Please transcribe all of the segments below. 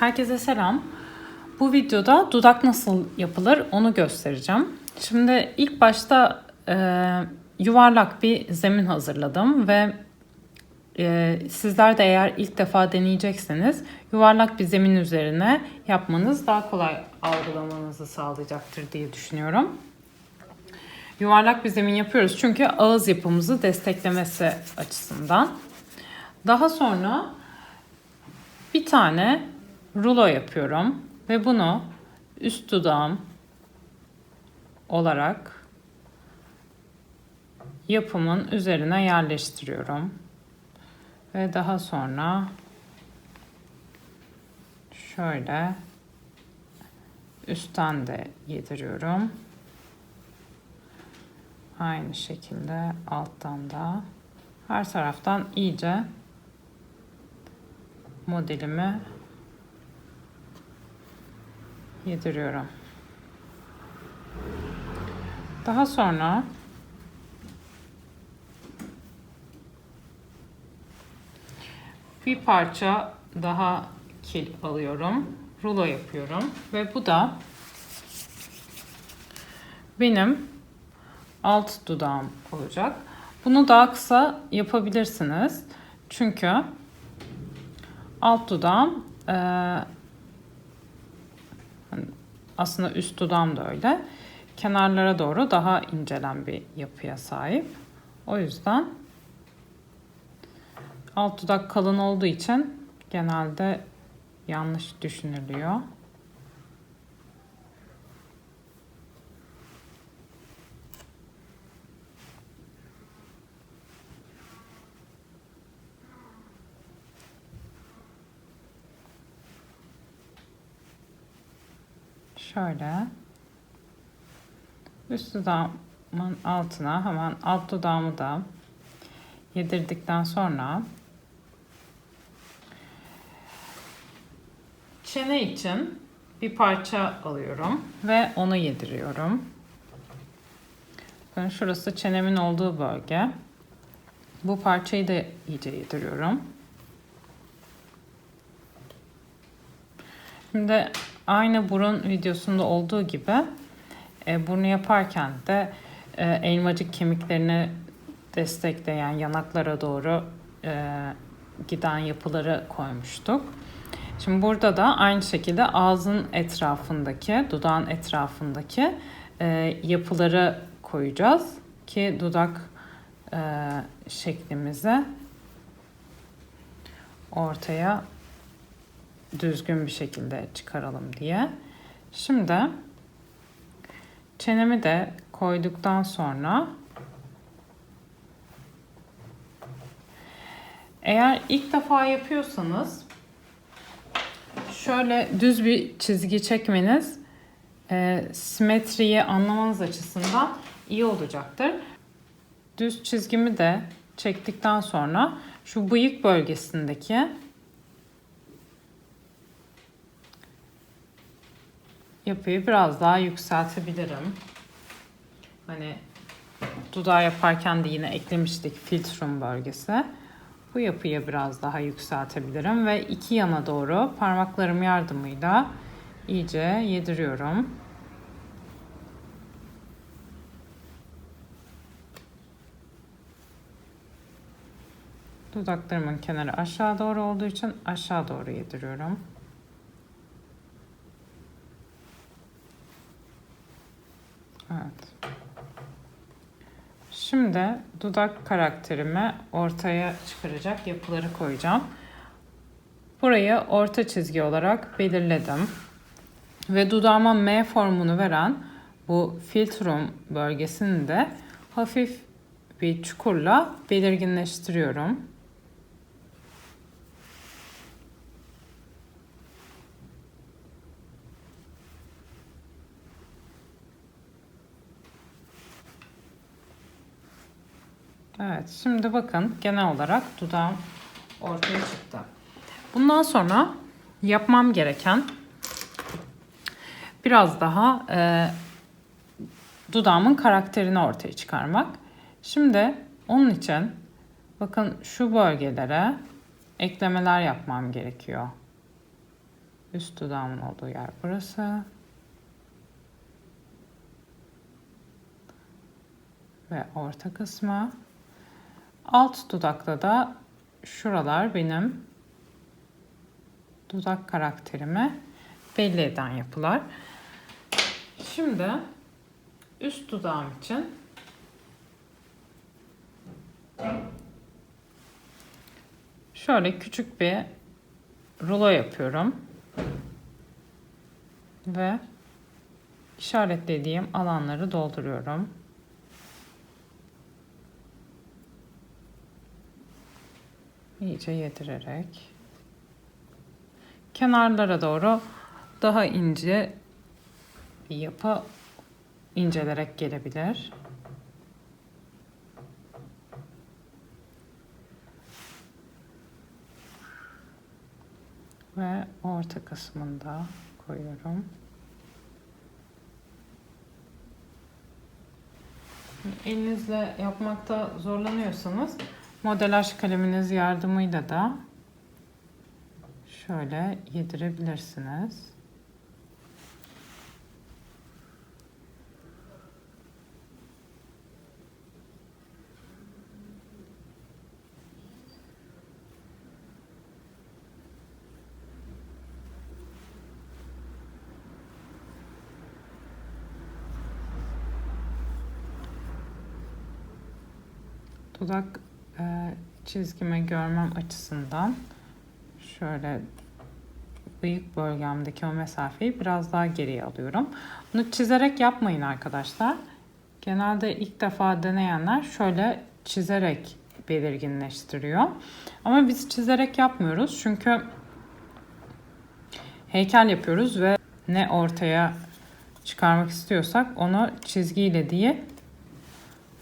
Herkese selam. Bu videoda dudak nasıl yapılır onu göstereceğim. Şimdi ilk başta e, yuvarlak bir zemin hazırladım ve e, sizler de eğer ilk defa deneyecekseniz yuvarlak bir zemin üzerine yapmanız daha kolay algılamanızı sağlayacaktır diye düşünüyorum. Yuvarlak bir zemin yapıyoruz çünkü ağız yapımızı desteklemesi açısından. Daha sonra bir tane rulo yapıyorum ve bunu üst dudağım olarak yapımın üzerine yerleştiriyorum. Ve daha sonra şöyle üstten de yediriyorum. Aynı şekilde alttan da her taraftan iyice modelimi yediriyorum. Daha sonra bir parça daha kil alıyorum. Rulo yapıyorum ve bu da benim alt dudağım olacak. Bunu daha kısa yapabilirsiniz. Çünkü alt dudağım e, aslında üst dudağım da öyle. Kenarlara doğru daha incelen bir yapıya sahip. O yüzden alt dudak kalın olduğu için genelde yanlış düşünülüyor. Şöyle üst dudağımın altına hemen alt dudağımı da yedirdikten sonra çene için bir parça alıyorum ve onu yediriyorum. Bakın şurası çenemin olduğu bölge. Bu parçayı da iyice yediriyorum. Şimdi aynı burun videosunda olduğu gibi e, burnu yaparken de e, elmacık kemiklerini destekleyen yanaklara doğru e, giden yapıları koymuştuk. Şimdi burada da aynı şekilde ağzın etrafındaki, dudağın etrafındaki e, yapıları koyacağız ki dudak e, şeklimizi ortaya düzgün bir şekilde çıkaralım diye. Şimdi çenemi de koyduktan sonra eğer ilk defa yapıyorsanız şöyle düz bir çizgi çekmeniz e, simetriyi anlamanız açısından iyi olacaktır. Düz çizgimi de çektikten sonra şu bıyık bölgesindeki yapıyı biraz daha yükseltebilirim. Hani dudağı yaparken de yine eklemiştik filtrum bölgesi. Bu yapıyı biraz daha yükseltebilirim ve iki yana doğru parmaklarım yardımıyla iyice yediriyorum. Dudaklarımın kenarı aşağı doğru olduğu için aşağı doğru yediriyorum. Evet. Şimdi dudak karakterimi ortaya çıkaracak yapıları koyacağım. Burayı orta çizgi olarak belirledim. Ve dudağıma M formunu veren bu filtrum bölgesini de hafif bir çukurla belirginleştiriyorum. Evet şimdi bakın genel olarak dudağım ortaya çıktı. Bundan sonra yapmam gereken biraz daha e, dudağımın karakterini ortaya çıkarmak. Şimdi onun için bakın şu bölgelere eklemeler yapmam gerekiyor. Üst dudağımın olduğu yer burası. Ve orta kısmı. Alt dudakta da şuralar benim dudak karakterimi belli eden yapılar. Şimdi üst dudağım için şöyle küçük bir rulo yapıyorum. Ve işaretlediğim alanları dolduruyorum. İyice yedirerek kenarlara doğru daha ince bir yapı incelerek gelebilir. Ve orta kısmında koyuyorum. Elinizle yapmakta zorlanıyorsanız modelaj kaleminiz yardımıyla da şöyle yedirebilirsiniz. dudak e, çizgimi görmem açısından şöyle bıyık bölgemdeki o mesafeyi biraz daha geriye alıyorum. Bunu çizerek yapmayın arkadaşlar. Genelde ilk defa deneyenler şöyle çizerek belirginleştiriyor. Ama biz çizerek yapmıyoruz. Çünkü heykel yapıyoruz ve ne ortaya çıkarmak istiyorsak onu çizgiyle değil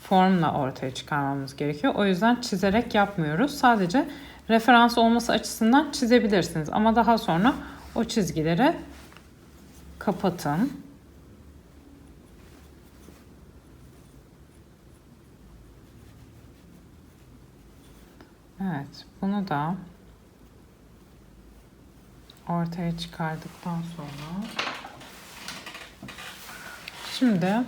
formla ortaya çıkarmamız gerekiyor. O yüzden çizerek yapmıyoruz. Sadece referans olması açısından çizebilirsiniz. Ama daha sonra o çizgileri kapatın. Evet, bunu da ortaya çıkardıktan sonra şimdi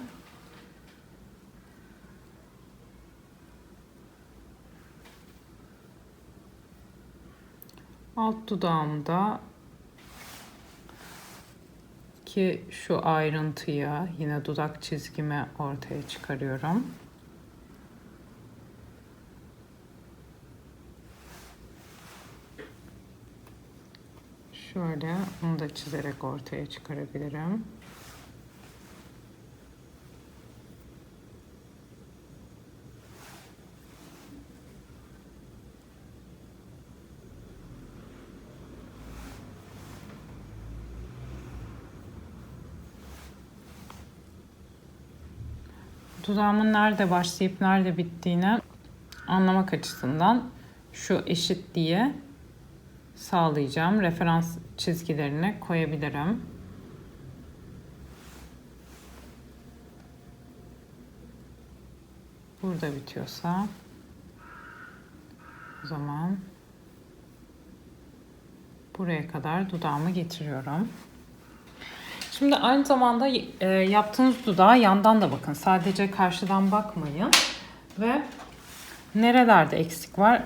Alt dudağımda ki şu ayrıntıyı yine dudak çizgimi ortaya çıkarıyorum. Şöyle onu da çizerek ortaya çıkarabilirim. Dudağımın nerede başlayıp nerede bittiğini anlamak açısından şu eşitliği sağlayacağım. Referans çizgilerini koyabilirim. Burada bitiyorsa o zaman buraya kadar dudağımı getiriyorum. Şimdi aynı zamanda e, yaptığınız dudağa yandan da bakın. Sadece karşıdan bakmayın. Ve nerelerde eksik var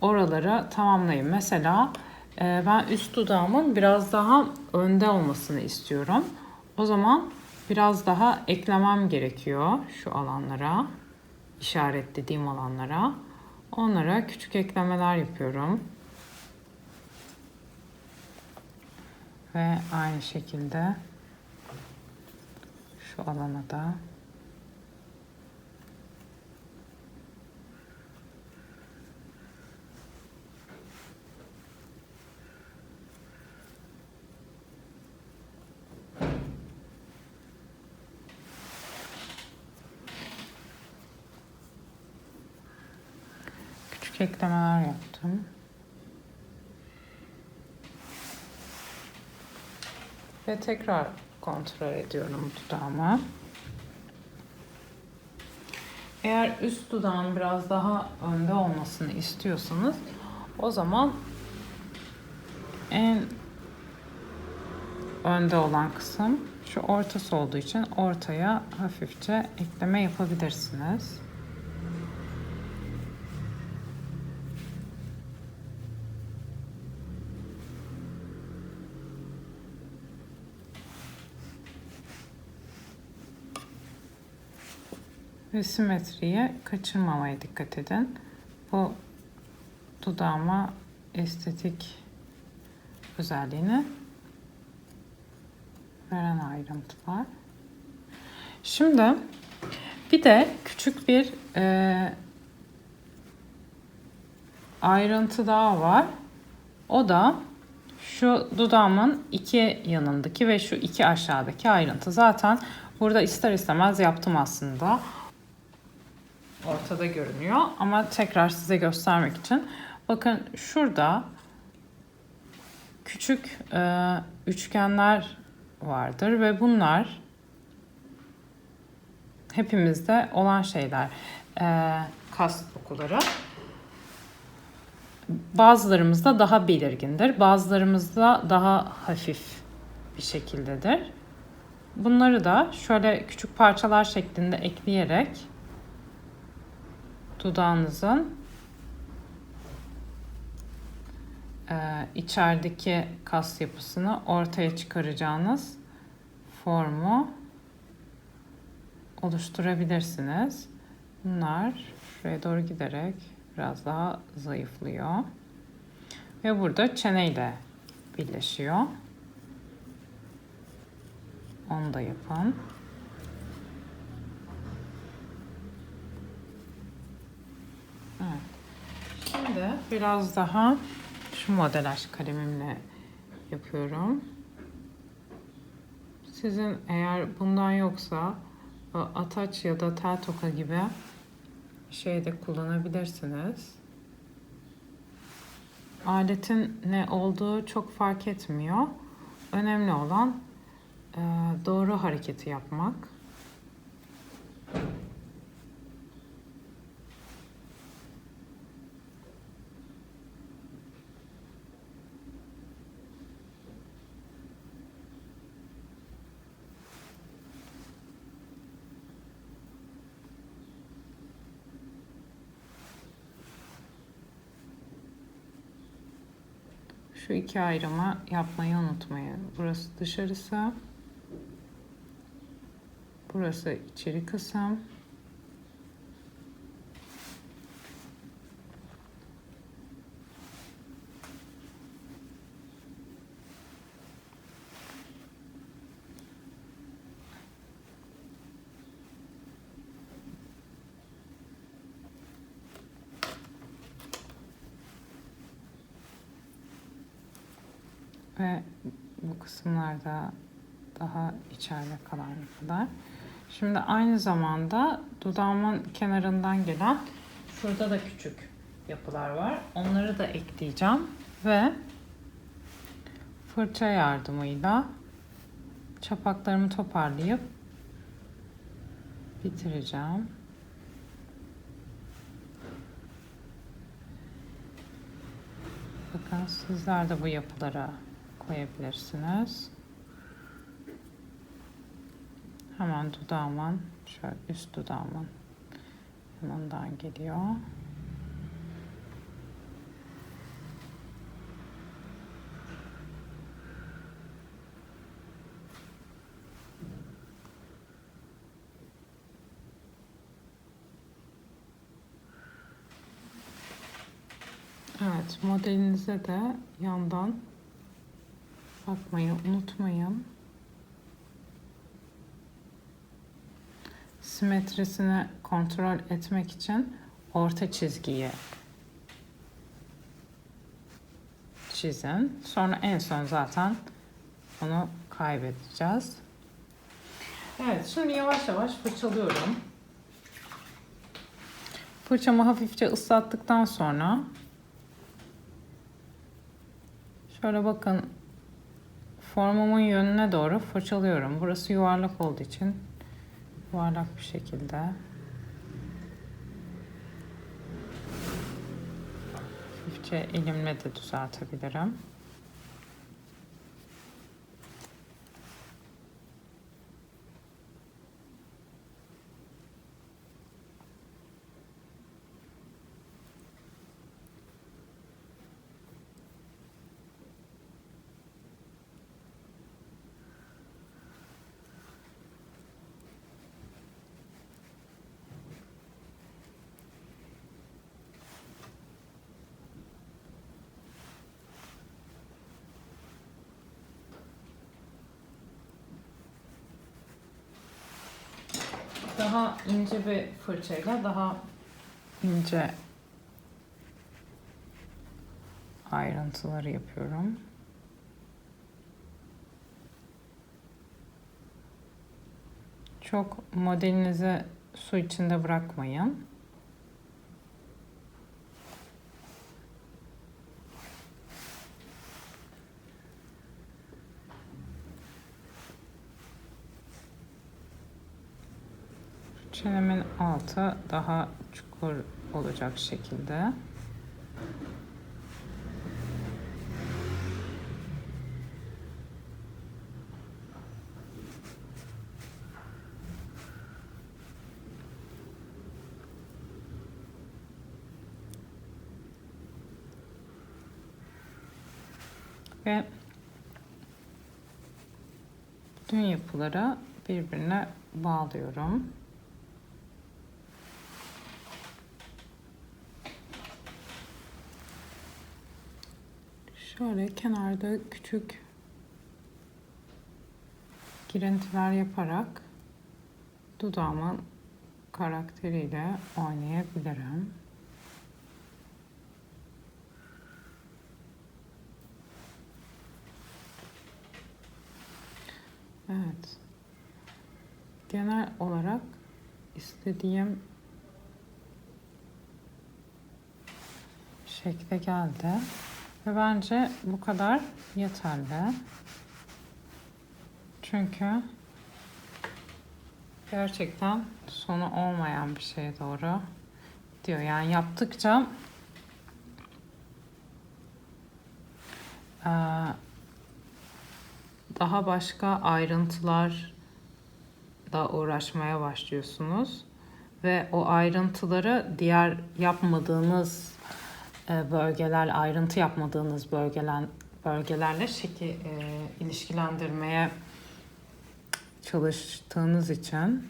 oraları tamamlayın. Mesela e, ben üst dudağımın biraz daha önde olmasını istiyorum. O zaman biraz daha eklemem gerekiyor şu alanlara. işaretlediğim alanlara. Onlara küçük eklemeler yapıyorum. Ve aynı şekilde şu alana da küçük eklemeler yaptım. Ve tekrar kontrol ediyorum dudağımı. Eğer üst dudağın biraz daha önde olmasını istiyorsanız o zaman en önde olan kısım. Şu ortası olduğu için ortaya hafifçe ekleme yapabilirsiniz. Ve simetriyi kaçırmamaya dikkat edin. Bu dudağıma estetik özelliğini veren ayrıntılar. Şimdi bir de küçük bir e, ayrıntı daha var. O da şu dudağımın iki yanındaki ve şu iki aşağıdaki ayrıntı. Zaten burada ister istemez yaptım aslında. Ortada görünüyor ama tekrar size göstermek için. Bakın şurada küçük e, üçgenler vardır ve bunlar hepimizde olan şeyler. E, kas dokuları. Bazılarımızda daha belirgindir, bazılarımızda daha hafif bir şekildedir. Bunları da şöyle küçük parçalar şeklinde ekleyerek dudağınızın e, içerideki kas yapısını ortaya çıkaracağınız formu oluşturabilirsiniz. Bunlar şuraya doğru giderek biraz daha zayıflıyor. Ve burada çeneyle birleşiyor. Onu da yapın. Evet. Şimdi biraz daha şu modelaj kalemimle yapıyorum. Sizin eğer bundan yoksa e, ataç ya da tel toka gibi şey de kullanabilirsiniz. Aletin ne olduğu çok fark etmiyor. Önemli olan e, doğru hareketi yapmak. Şu iki ayrımı yapmayı unutmayın. Burası dışarısı. Burası içeri kısım. ve bu kısımlarda daha içeride kalan kadar. Şimdi aynı zamanda dudağımın kenarından gelen şurada da küçük yapılar var. Onları da ekleyeceğim ve fırça yardımıyla çapaklarımı toparlayıp bitireceğim. Bakın sizler de bu yapılara koyabilirsiniz. Hemen dudağımın, şöyle üst dudağımın yanından geliyor. Evet, modelinize de yandan bakmayı unutmayın. Simetrisini kontrol etmek için orta çizgiyi çizin. Sonra en son zaten onu kaybedeceğiz. Evet, şimdi yavaş yavaş fırçalıyorum. Fırçamı hafifçe ıslattıktan sonra şöyle bakın formumun yönüne doğru fırçalıyorum. Burası yuvarlak olduğu için yuvarlak bir şekilde hafifçe elimle de düzeltebilirim. Daha ince bir fırçayla daha ince ayrıntıları yapıyorum. Çok modelinizi su içinde bırakmayın. Çenemin altı daha çukur olacak şekilde. Ve bütün yapıları birbirine bağlıyorum. Şöyle kenarda küçük girintiler yaparak dudağımın karakteriyle oynayabilirim. Evet. Genel olarak istediğim şekle geldi. Ve bence bu kadar yeterli. Çünkü gerçekten sonu olmayan bir şeye doğru diyor. Yani yaptıkça daha başka ayrıntılar da uğraşmaya başlıyorsunuz ve o ayrıntıları diğer yapmadığınız bölgeler, ayrıntı yapmadığınız bölgeler bölgelerle şekil e, ilişkilendirmeye çalıştığınız için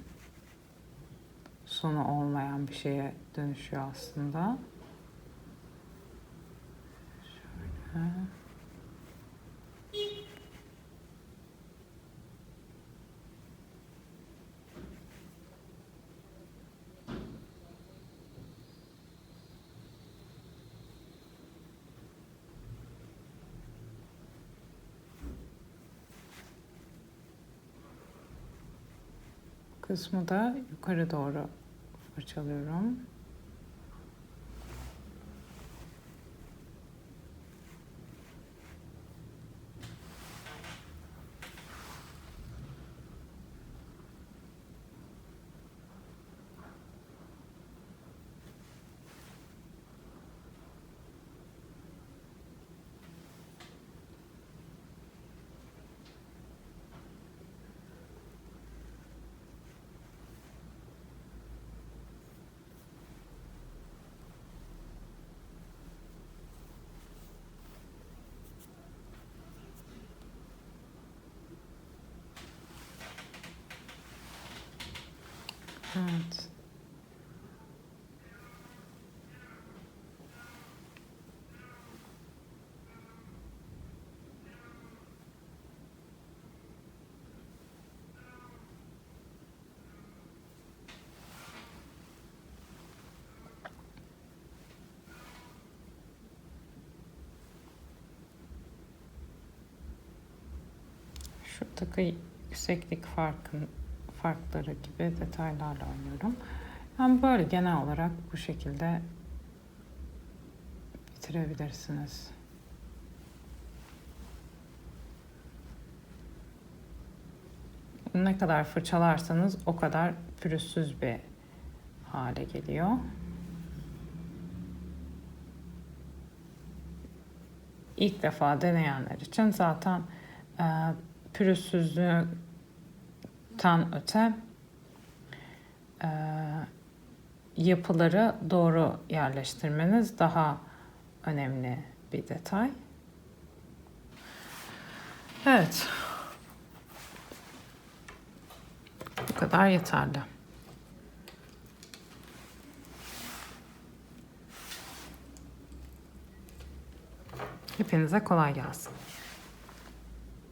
sonu olmayan bir şeye dönüşüyor aslında. Şöyle. Kısmı da yukarı doğru fırçalıyorum. Evet. Şuradaki yükseklik farkın farkları gibi detaylarla oynuyorum. Yani böyle genel olarak bu şekilde bitirebilirsiniz. Ne kadar fırçalarsanız o kadar pürüzsüz bir hale geliyor. İlk defa deneyenler için zaten e, pürüzsüzlükten öte e, yapıları doğru yerleştirmeniz daha önemli bir detay. Evet. Bu kadar yeterli. Hepinize kolay gelsin.